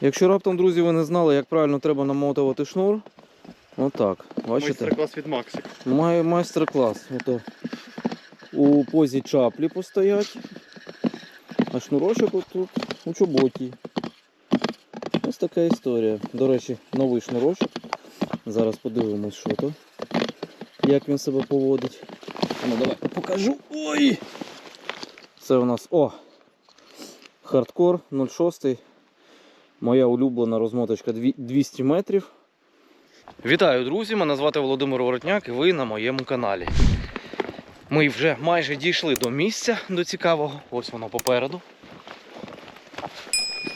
Якщо раптом, друзі, ви не знали, як правильно треба намотувати шнур, отак. Бачите? Майстер-клас від Максик. Май, майстер-клас. У позі чаплі постоять, а шнурочок отут у чоботі. Ось така історія. До речі, новий шнурочок. Зараз подивимось, що то. Як він себе поводить. Ну давай покажу. Ой! Це у нас о! Хардкор 06. Моя улюблена розмоточка 200 метрів. Вітаю, друзі! Мене звати Володимир Воротняк і ви на моєму каналі. Ми вже майже дійшли до місця до цікавого, ось воно попереду,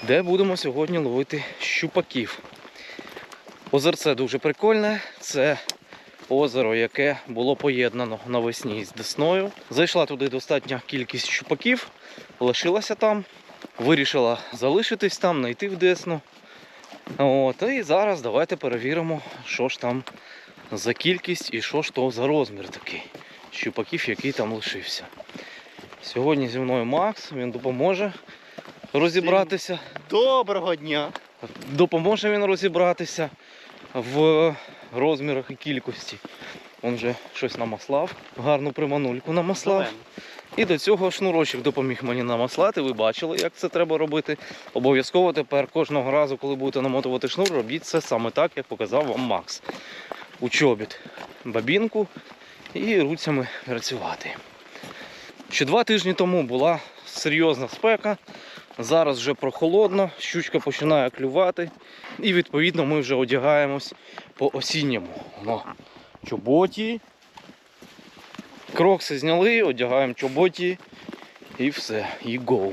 де будемо сьогодні ловити щупаків. Озерце дуже прикольне. Це озеро, яке було поєднано навесні з Десною. Зайшла туди достатня кількість щупаків, лишилася там, вирішила залишитись там, знайти в Десну. От, і зараз давайте перевіримо, що ж там за кількість і що ж то за розмір такий щупаків, який там лишився. Сьогодні зі мною Макс, він допоможе розібратися. Доброго дня! Допоможе він розібратися в розмірах і кількості. Він вже щось намаслав, гарну приманульку намаслав. І до цього шнурочок допоміг мені намаслати. Ви бачили, як це треба робити. Обов'язково тепер кожного разу, коли будете намотувати шнур, робіть це саме так, як показав вам Макс. У чобіт бабінку і руцями працювати. Ще два тижні тому була серйозна спека. Зараз вже прохолодно, щучка починає клювати. І відповідно ми вже одягаємось по осінньому. Воно чоботі, Крокси зняли, одягаємо чоботі і все, і гоу.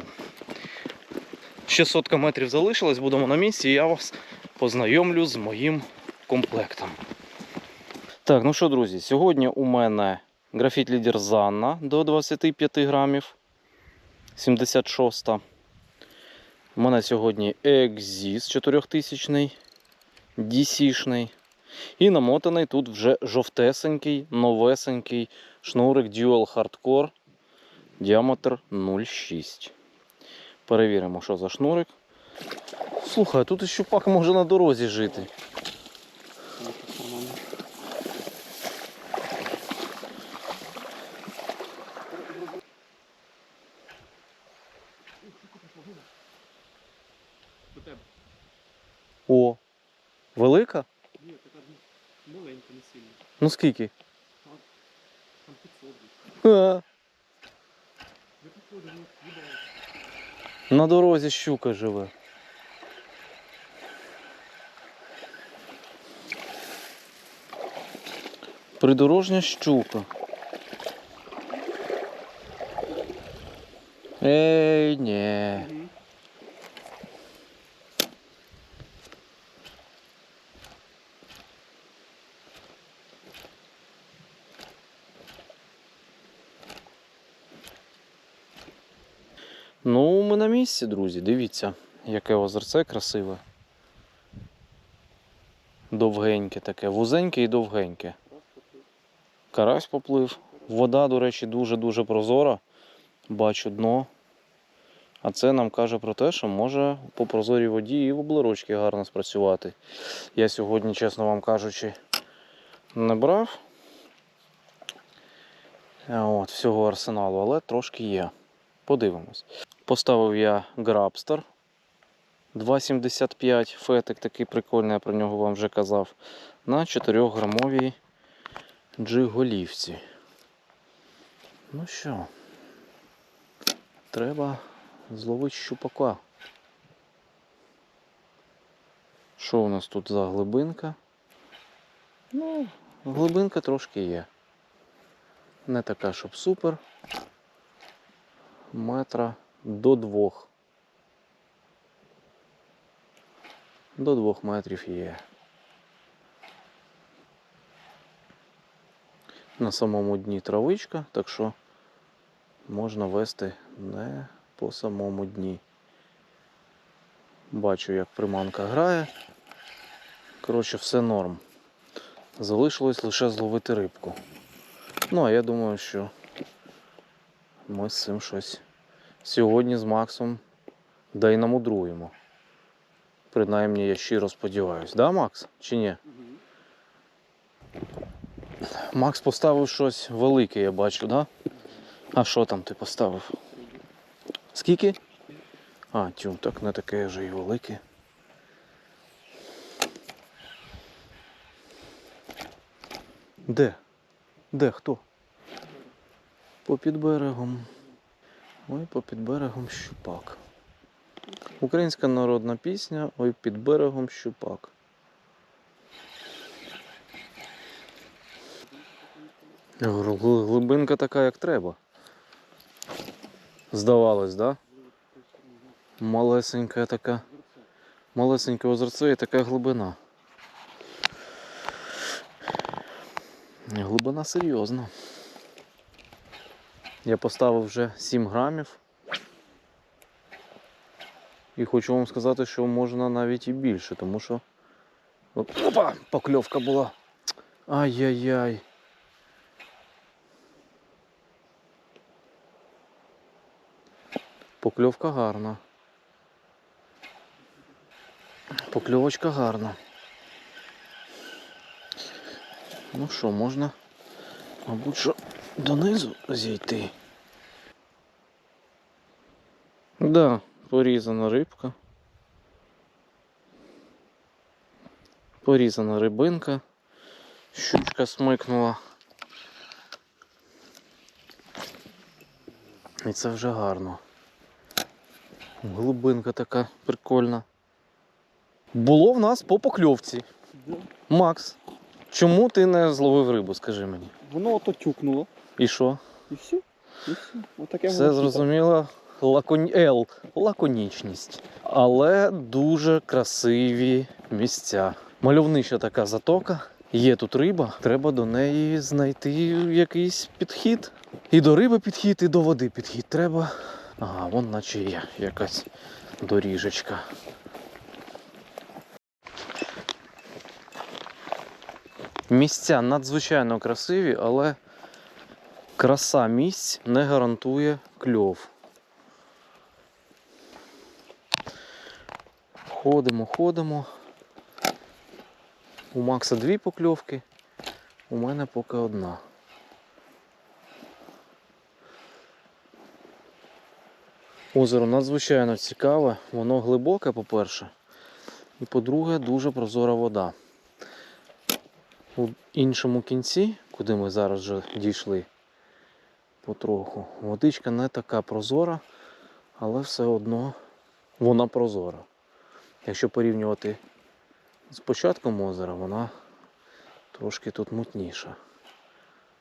Ще сотка метрів залишилось, будемо на місці, і я вас познайомлю з моїм комплектом. Так, ну що, друзі, сьогодні у мене графіт лідер Занна до 25 грамів. 76. У мене сьогодні Exis 4000 DC-шний. І намотаний тут вже жовтесенький, новесенький шнурик Dual Hardcore діаметр 0,6. Перевіримо, що за шнурик. Слухай, тут щупак може на дорозі жити. О, велика? Ні, така маленька, не сильно. Ну скільки? Там 500. А, Я походу, ну, їбав. На дорозі щука живе. Придорожня щука. Ей, ні. Ну, ми на місці, друзі. Дивіться, яке озерце красиве. Довгеньке таке, вузеньке і довгеньке. Карась поплив. Вода, до речі, дуже-дуже прозора. Бачу дно. А це нам каже про те, що може по прозорій воді і в облирочки гарно спрацювати. Я сьогодні, чесно вам кажучи, не брав от, всього арсеналу, але трошки є. Подивимось. Поставив я Grabster 2,75 фетик такий прикольний, я про нього вам вже казав. На 4 грамовій джиголівці. Ну що, треба зловити щупака. Що у нас тут за глибинка? Ну, глибинка трошки є. Не така, щоб супер метра до двох. До двох метрів є. На самому дні травичка, так що можна вести не по самому дні. Бачу, як приманка грає. Коротше, все норм. Залишилось лише зловити рибку. Ну, а я думаю, що ми з цим щось сьогодні з Максом да й намудруємо. Принаймні я щиро сподіваюсь. Да, Макс? Чи ні? Макс поставив щось велике, я бачу, да? А що там ти поставив? Скільки? А, тю, так не таке вже і велике. Де? Де хто? Попід берегом. Ой, попід берегом щупак. Українська народна пісня Ой під берегом щупак. Глибинка така, як треба. Здавалось, да? Малесенька така. Малесеньке озерце і така глибина. Глибина серйозна. Я поставив вже 7 грамів. І хочу вам сказати, що можна навіть і більше, тому що. Оп, Опа! Покльовка була. Ай-яй-яй. Покльовка гарна. Покльовочка гарна. Ну що, можна, мабуть, що донизу зійти. Да, порізана рибка. Порізана рибинка. Щучка смикнула. І це вже гарно. Глибинка така прикольна. Було в нас по покльовці. Макс, чому ти не зловив рибу, скажи мені? Воно ото тюкнуло. І що? І все. І все. Отаке Все зрозуміло. Лаконі... Л. Лаконічність. Але дуже красиві місця. Мальовнича така затока. Є тут риба, треба до неї знайти якийсь підхід. І до риби підхід, і до води підхід треба. Ага, вон наче є якась доріжечка. Місця надзвичайно красиві, але краса місць не гарантує кльов. Ходимо, ходимо. У Макса дві покльовки, у мене поки одна. Озеро надзвичайно цікаве, воно глибоке, по-перше, і по-друге, дуже прозора вода. У іншому кінці, куди ми зараз вже дійшли потроху, водичка не така прозора, але все одно вона прозора. Якщо порівнювати з початком озера, вона трошки тут мутніша.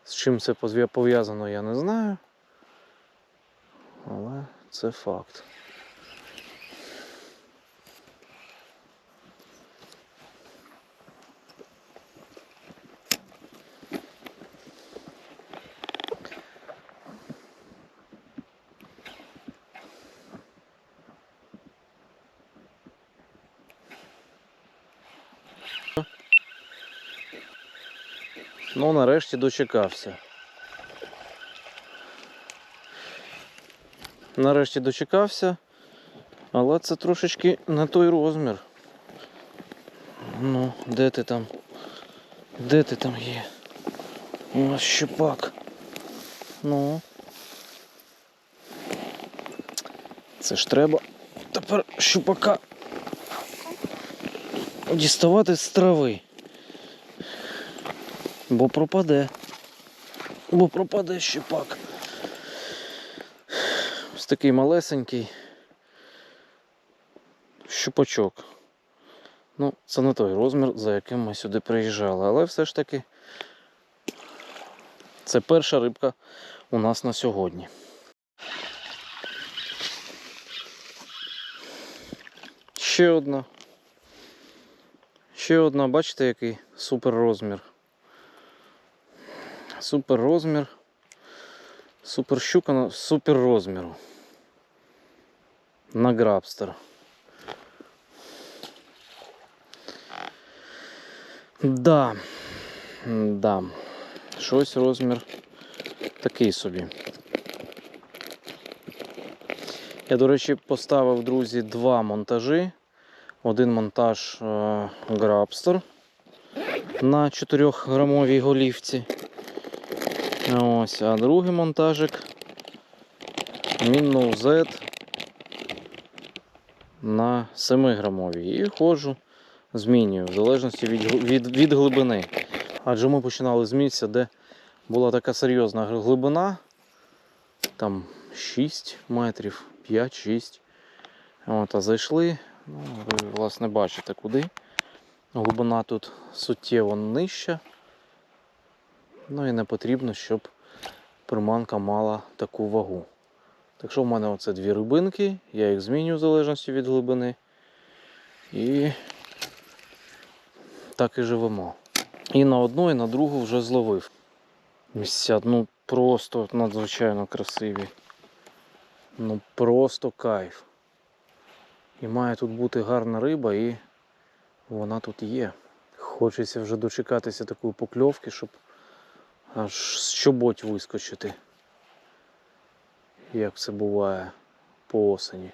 З чим це пов'язано, я не знаю. Але це факт. Ну, нарешті дочекався. Нарешті дочекався, але це трошечки не той розмір. Ну, де ти там? Де ти там є? Ось щепак. Ну. Це ж треба тепер щупака діставати з трави. Бо пропаде. Бо пропаде щепак. Ось такий малесенький щупачок. Ну, це не той розмір, за яким ми сюди приїжджали, але все ж таки це перша рибка у нас на сьогодні. Ще одна. Ще одна, бачите, який супер розмір. Супер розмір. Супер щука на супер розміру. На грабстер. Да. Да. Щось розмір такий собі. Я, до речі, поставив, друзі, два монтажі. один монтаж е, Грабстер на 4 грамовій голівці. Ось, а другий монтажик Мінноу Z на 7 грамовій. І ходжу, змінюю в залежності від, від, від глибини. Адже ми починали з місця, де була така серйозна глибина, там 6 метрів, 5-6. От, а зайшли, ну, ви власне бачите куди. Глибина тут суттєво нижча. Ну і не потрібно, щоб приманка мала таку вагу. Так що в мене оце дві рибинки, я їх змінюю в залежності від глибини. І так і живемо. І на одну, і на другу вже зловив. Місця, ну просто надзвичайно красиві. Ну просто кайф. І має тут бути гарна риба, і вона тут є. Хочеться вже дочекатися такої покльовки, щоб аж з чоботь вискочити. Як це буває по осені.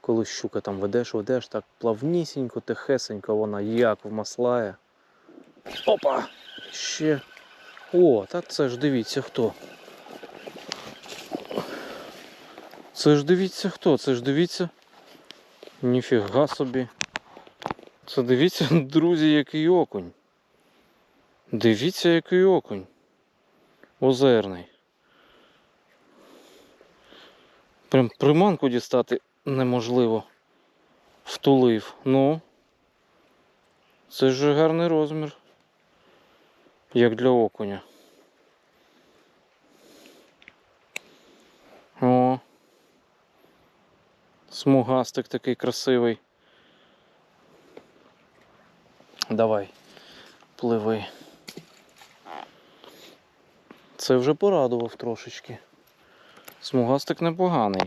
Коли щука там ведеш, ведеш, так плавнісінько, тихесенько вона як вмаслає. Опа! Ще. О, та це ж дивіться хто. Це ж дивіться хто, це ж дивіться. Ніфіга собі. Це дивіться, друзі, який окунь. Дивіться, який окунь. Озерний. Прям приманку дістати неможливо. Втулив. Ну. Це ж гарний розмір. Як для окуня. О. Смугастик такий красивий. Давай, пливи. Це вже порадував трошечки. Смугастик непоганий.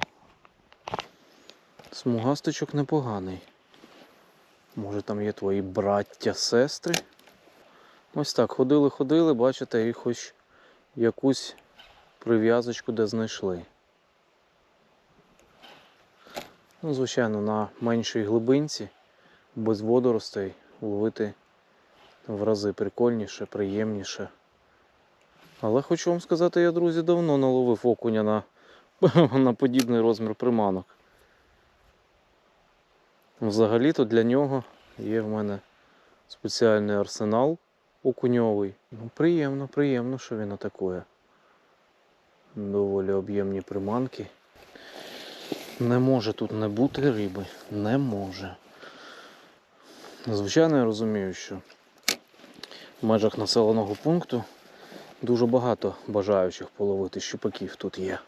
Смугастичок непоганий. Може там є твої браття, сестри? Ось так, ходили, ходили, бачите, і хоч якусь прив'язочку де знайшли. Ну, звичайно, на меншій глибинці, без водоростей, ловити в рази прикольніше, приємніше. Але хочу вам сказати, я, друзі, давно наловив окуня на, на подібний розмір приманок. Взагалі-то для нього є в мене спеціальний арсенал окуньовий. Ну, приємно, приємно, що він атакує. Доволі об'ємні приманки. Не може тут не бути риби. Не може. Звичайно, я розумію, що в межах населеного пункту дуже багато бажаючих половити щупаків тут є.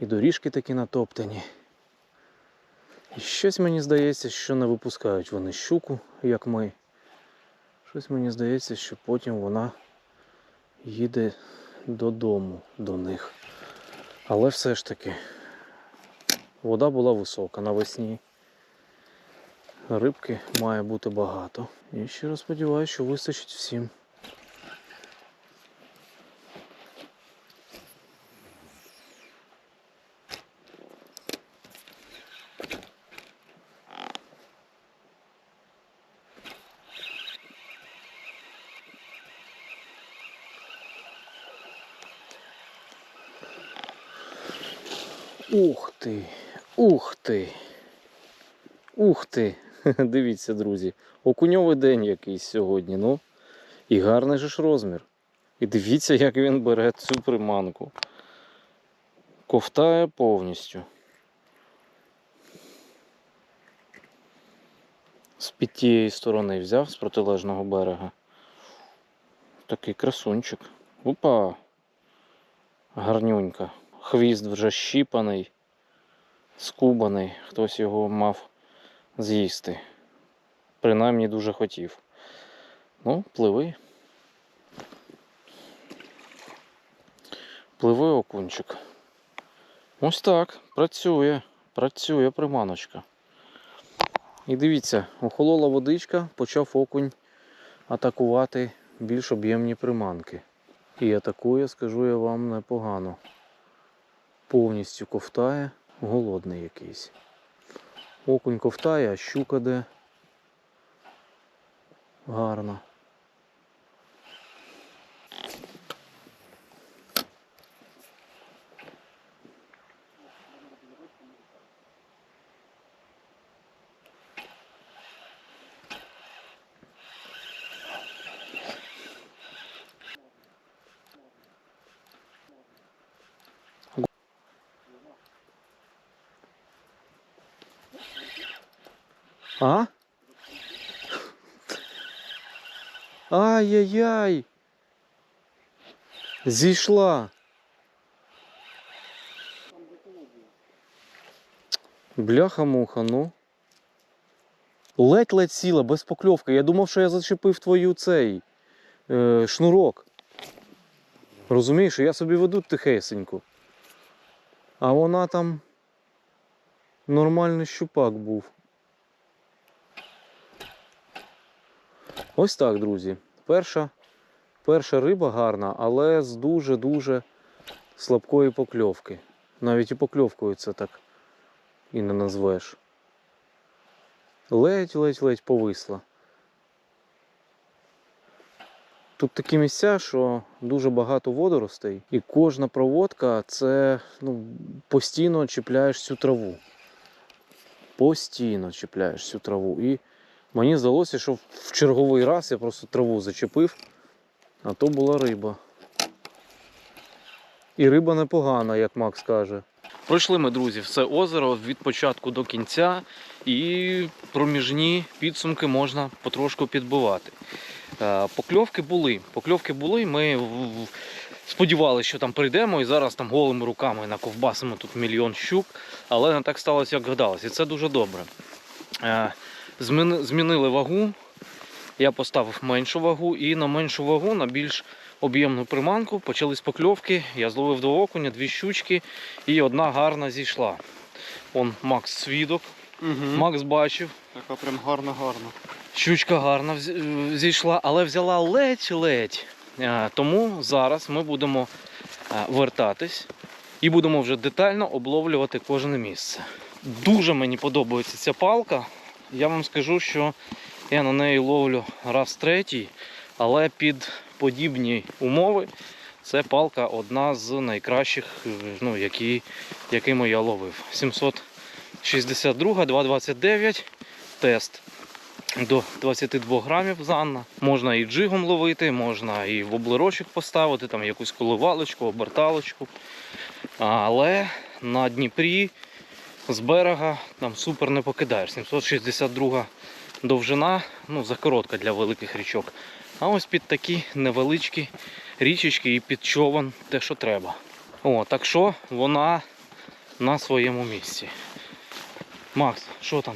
І доріжки такі натоптані. І щось мені здається, що не випускають вони щуку, як ми. Щось мені здається, що потім вона їде додому до них. Але все ж таки, вода була висока навесні. Рибки має бути багато. І щиро сподіваюся, що вистачить всім. Ух ти! Ух ти! Ух ти! Дивіться, друзі, окуньовий день якийсь сьогодні, ну. І гарний же ж розмір. І дивіться, як він бере цю приманку. Ковтає повністю. З під тієї сторони взяв з протилежного берега. Такий красунчик. Опа! Гарнюнька. Хвіст вже щіпаний, скубаний. Хтось його мав з'їсти. Принаймні дуже хотів. Ну, пливи. Пливи окунчик. Ось так. Працює. Працює приманочка. І дивіться, охолола водичка, почав окунь атакувати більш об'ємні приманки. І атакує, скажу я вам, непогано. Повністю ковтає, голодний якийсь. Окунь ковтає, а щука де. Гарно. А? Ай-яй-яй. Зійшла. Бляха-муха, ну. Ледь-ледь сіла, без покльовки. Я думав, що я зачепив твою цей е, шнурок. Розумієш, я собі веду тихесенько. А вона там нормальний щупак був. Ось так, друзі. Перша, перша риба гарна, але з дуже-дуже слабкої покльовки. Навіть і покльовкою це так і не назвеш. Ледь-ледь-ледь повисла. Тут такі місця, що дуже багато водоростей, і кожна проводка це ну, постійно чіпляєш цю траву. Постійно чіпляєш цю траву. І Мені здалося, що в черговий раз я просто траву зачепив, а то була риба. І риба непогана, як Макс каже. Пройшли ми, друзі, все озеро від початку до кінця, і проміжні підсумки можна потрошку підбивати. Е, Покльовки були. Покльовки були. Ми сподівалися, що там прийдемо і зараз там голими руками наковбасимо тут мільйон щук, але не так сталося, як гадалось. І це дуже добре. Е, Зміни- Змінили вагу. Я поставив меншу вагу і на меншу вагу, на більш об'ємну приманку, почались покльовки. Я зловив два окуня, дві щучки і одна гарна зійшла. Он Макс свідок. Угу. Макс бачив, Така прям гарна-гарна. щучка гарна зійшла, але взяла ледь-ледь. Е, Тому зараз ми будемо е, вертатись і будемо вже детально обловлювати кожне місце. Дуже мені подобається ця палка. Я вам скажу, що я на неї ловлю раз третій, але під подібні умови це палка одна з найкращих, ну, які, якими я ловив. 762, 229 тест до 22 грамів занна. Можна і джигом ловити, можна і в облирочок поставити, там якусь коливалочку, оберталочку. Але на Дніпрі з берега там супер не покидаєш. 762 довжина, ну закоротка для великих річок. А ось під такі невеличкі річечки і під човен те, що треба. О, так що вона на своєму місці. Макс, що там?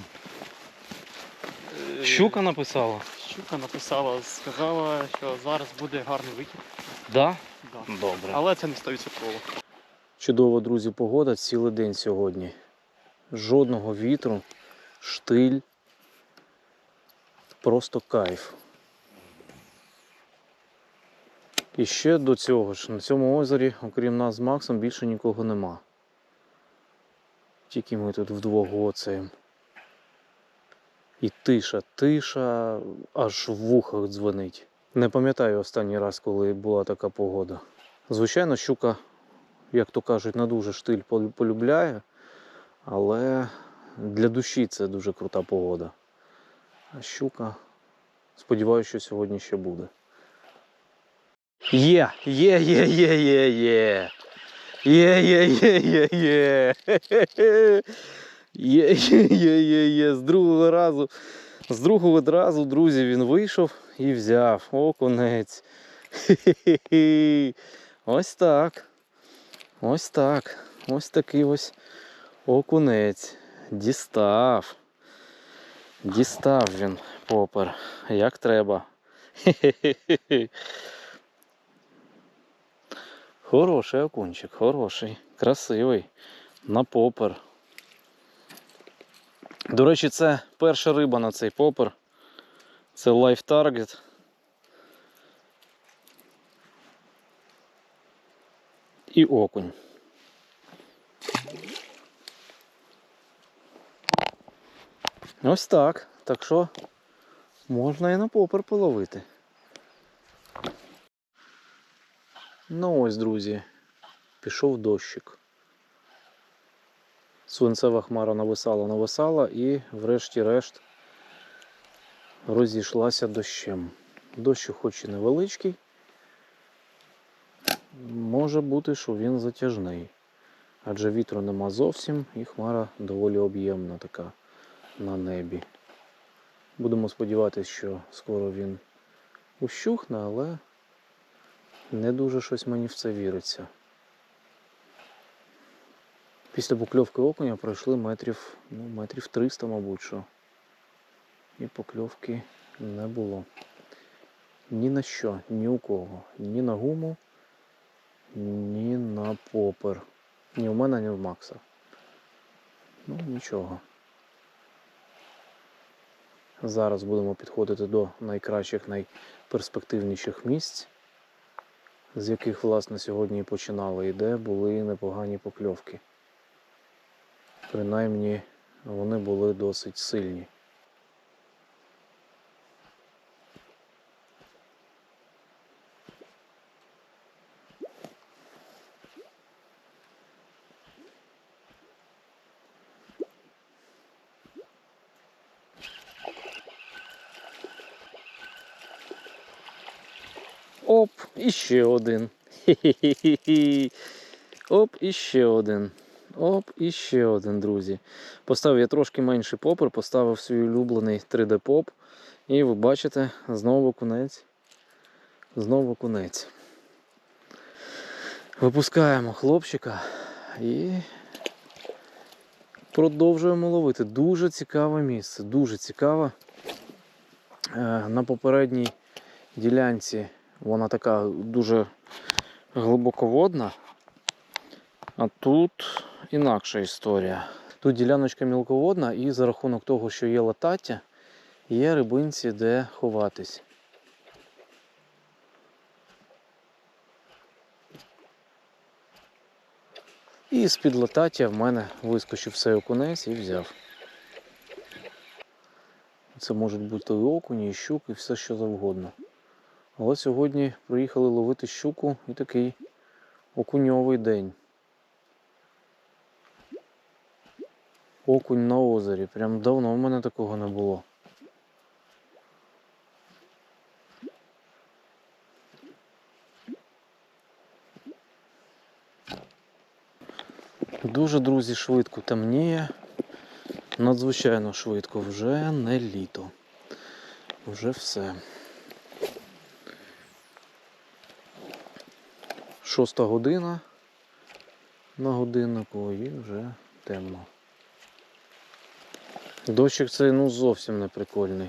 Щука написала? Щука написала, сказала, що зараз буде гарний вихід. Да? Да. Добре. Але це не 100%. Чудова, друзі, погода цілий день сьогодні. Жодного вітру, штиль. Просто кайф. І ще до цього ж на цьому озері, окрім нас з Максом, більше нікого нема. Тільки ми тут вдвох гоцаємо. І тиша, тиша, аж в вухах дзвонить. Не пам'ятаю останній раз, коли була така погода. Звичайно, щука як то кажуть, не дуже штиль полюбляє, але для душі це дуже крута погода. А щука, сподіваюся, що сьогодні ще буде. Є, є, є, є, є, є. Є, є, є, є, є. Є, є, є, є, є. З другого разу, з другого разу, друзі, він вийшов і взяв. О, конець. Ось так. Ось так. Ось такий ось окунець. Дістав. Дістав він попер. Як треба. Хе-хе-хе. Хороший окунчик, хороший, красивий. На попер. До речі, це перша риба на цей попер. Це Life Target. І окунь. Ось так. Так що можна і на попер половити. Ну ось, друзі, пішов дощик. Свинцева хмара нависала, нависала і врешті-решт розійшлася дощем. Дощ хоч і невеличкий, може бути, що він затяжний. Адже вітру нема зовсім і хмара доволі об'ємна така на небі. Будемо сподіватися, що скоро він ущухне, але не дуже щось мені в це віриться. Після покльовки окуня пройшли метрів, ну, метрів 300, мабуть, що. І покльовки не було. Ні на що, ні у кого. Ні на гуму, ні на попер. Ні в мене, ні в Макса. Ну, нічого. Зараз будемо підходити до найкращих, найперспективніших місць, з яких, власне, сьогодні і починали, і де були непогані покльовки. Принаймні, вони були досить сильні. Оп, іще один. Оп, іще один. Оп, іще один, друзі. Поставив я трошки менший попер, поставив свій улюблений 3D поп. І ви бачите, знову кунець. Знову кунець. Випускаємо хлопчика і продовжуємо ловити. Дуже цікаве місце, дуже цікаве. Е, На попередній ділянці вона така дуже глибоководна. А тут інакша історія. Тут діляночка мілководна, і за рахунок того, що є латаття, є рибинці, де ховатись. І з-під латаття в мене вискочив цей окунець і взяв. Це можуть бути і окуні, і щуки, і все що завгодно. Але сьогодні приїхали ловити щуку і такий окуньовий день. Окунь на озері. Прям давно в мене такого не було. Дуже, друзі, швидко темніє. Надзвичайно швидко. Вже не літо. Вже все. Шоста година на годиннику і вже темно. Дощик цей ну зовсім не прикольний.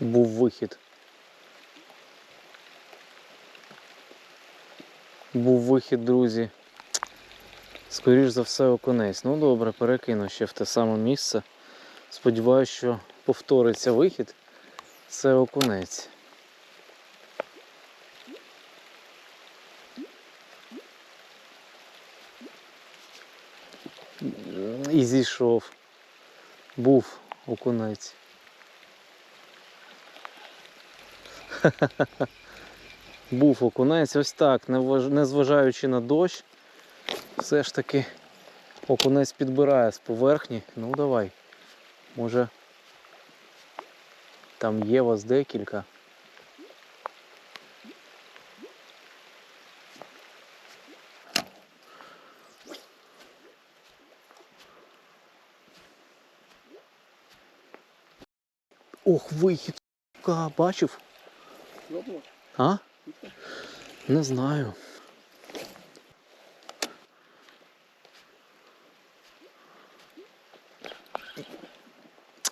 Був вихід. Був вихід, друзі. Скоріш за все окунець. Ну добре, перекину ще в те саме місце. Сподіваюсь, що повториться вихід. Це окунець. І зійшов. Був окунець. Був окунець, ось так, незважаючи на дощ, все ж таки окунець підбирає з поверхні. Ну давай. Може там є вас декілька. Ох, вихід, бачив? А? Не знаю.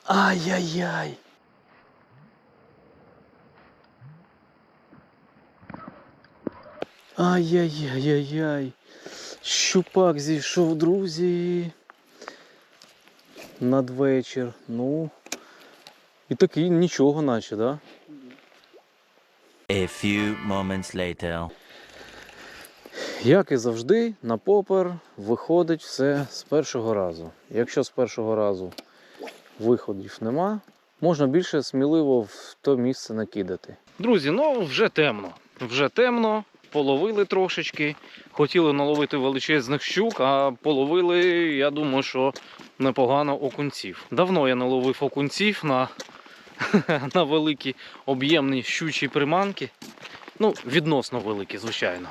Ай-яй-яй. Ай-яй-яй-яй-яй. Щупак зійшов, друзі. Надвечір. Ну, І такий нічого, наче, да? A few moments later. Як і завжди, на попер виходить все з першого разу. Якщо з першого разу виходів нема, можна більше сміливо в то місце накидати. Друзі, ну вже темно. Вже темно, половили трошечки. Хотіли наловити величезних щук, а половили, я думаю, що непогано окунців. Давно я наловив окунців на, на великі об'ємні щучі приманки. Ну, відносно великі, звичайно.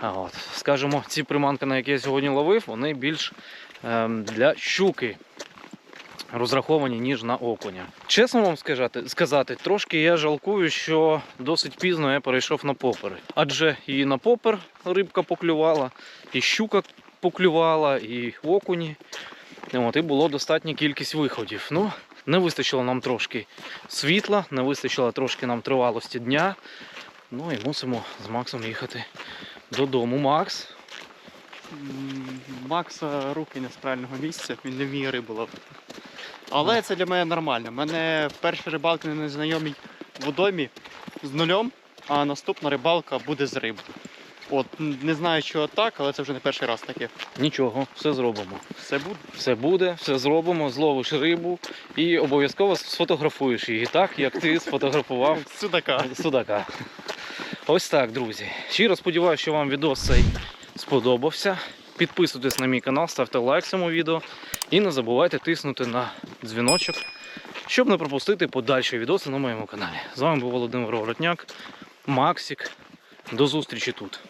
А от, скажімо, ці приманки, на які я сьогодні ловив, вони більш ем, для щуки розраховані, ніж на окуня. Чесно вам сказати, сказати, трошки я жалкую, що досить пізно я перейшов на попери. Адже і на попер рибка поклювала, і щука поклювала, і окуні. От, і було достатня кількість виходів. Ну, не вистачило нам трошки світла, не вистачило трошки нам тривалості дня. Ну і мусимо з Максом їхати додому. Макс. Макса руки не з правильного місця, він не вміє рибу ловити. Але це для мене нормально. У мене перша рибалка на незнайомій водоймі з нульом, а наступна рибалка буде з рибою. От, не знаю, чого так, але це вже не перший раз таке. Нічого, все зробимо. Все буде. Все буде, все зробимо, зловиш рибу і обов'язково сфотографуєш її так, як ти сфотографував Судака. судака. Ось так, друзі. Щиро сподіваюся, що вам відос цей сподобався. Підписуйтесь на мій канал, ставте лайк цьому відео і не забувайте тиснути на дзвіночок, щоб не пропустити подальші відоси на моєму каналі. З вами був Володимир Воротняк, Максик. До зустрічі тут.